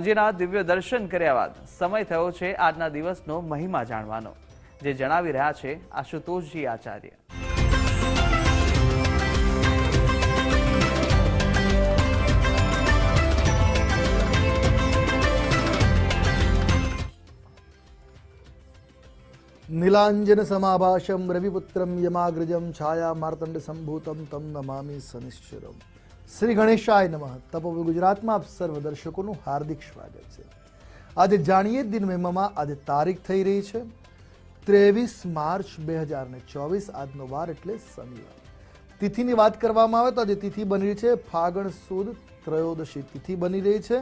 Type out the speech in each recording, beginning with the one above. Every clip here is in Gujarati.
અંજીના દિવ્ય દર્શન કર્યા બાદ સમય થયો છે આજના દિવસનો મહિમા જાણવાનો. જે જણાવી રહ્યા છે આશુતોષજી આચાર્ય. નીલાંજન સમાભાષમ રવિપુત્રમ યમાગ્રજમ છાયા માર્તંડ સંભૂતમ તમ નમામી સનિશ્ચરમ. શ્રી ગણેશાય નમઃ. તપોવી ગુજરાતમાં આપ સર્વ દર્શકોનું હાર્દિક સ્વાગત છે. આજે જાણીએ દિન મહિમામાં આજે તારીખ થઈ રહી છે. ત્રેવીસ માર્ચ બે હજાર ને ચોવીસ, આજનો વાર એટલે શનિવાર. તિથિની વાત કરવામાં આવે તો આજે તિથિ બની રહી છે. ફાગણ સુદ ત્રયોદશી તિથિ બની રહી છે.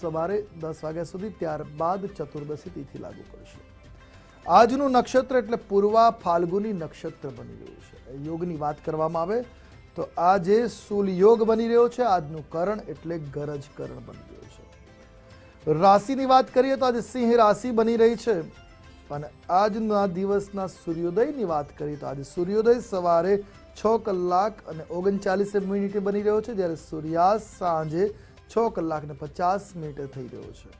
સવારે દસ વાગ્યા સુધી ત્યારબાદ ચતુર્દશી તિથિ લાગુ પડશે. આજનું નક્ષત્ર એટલે પૂર્વા ફાલ્ગુની નક્ષત્ર બની રહ્યું છે. યોગની વાત કરવામાં આવે તો આજે જે સુલયોગ બની રહ્યો છે, આજનું કરણ એટલે ગરજ કરણ બની રહ્યો છે. રાશિની વાત કરીએ તો આજે સિંહ રાશિ બની રહી છે, અને આજના દિવસના સૂર્યોદયની વાત કરીએ તો આજે સૂર્યોદય સવારે છ કલાક અને ઓગણચાલીસ મિનિટે બની રહ્યો છે, જ્યારે સૂર્યાસ્ત સાંજે છ કલાક ને પચાસ મિનિટે થઈ રહ્યો છે.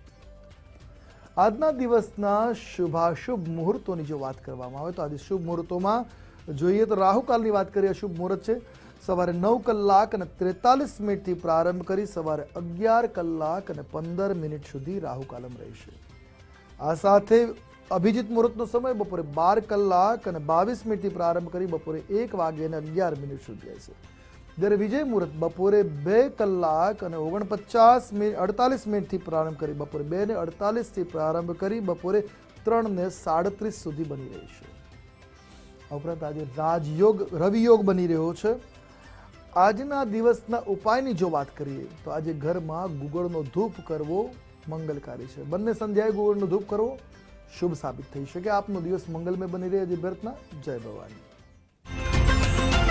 આજના દિવસના શુભાશુભ મુહૂર્તોની જો વાત કરવામાં આવે તો આજે શુભ મુહૂર્તોમાં જોઈએ તો રાહુકાલની વાત કરીએ, શુભ મુહૂર્ત છે. સવારે નવ કલાક અને ત્રેતાલીસ મિનિટથી પ્રારંભ કરી સવારે અગિયાર કલાક અને પંદર મિનિટ સુધી રાહુકાલમ રહેશે. આ સાથે અભિજીત મુહૂર્તનો સમય બપોરે બાર કલાક અને બાવીસ મિનિટથી પ્રારંભ કરી બપોરે એક વાગે અને અગિયાર મિનિટ સુધી રહેશે જ્યારે વિજય મુહૂર્ત બપોરે બે કલાક અને ઓગણપચાસ મિનિટ, અડતાલીસ મિનિટથી પ્રારંભ કરી બપોરે બે ને અડતાલીસથી પ્રારંભ કરી બપોરે ત્રણ ને સાડત્રીસ સુધી બની રહેશે આ ઉપરાંત આજે રાજયોગ, રવિયોગ બની રહ્યો છે. આજના દિવસના ઉપાયની જો વાત કરીએ, તો આજે ઘરમાં ગુગળનો ધૂપ કરવો મંગલકારી છે. બંને સંધ્યાએ ગુગળનો ધૂપ કરવો શુભ સાબિત થઈ શકે. આપનો દિવસ મંગલમય બની રહે. જે પ્રાર્થના જય ભવાની.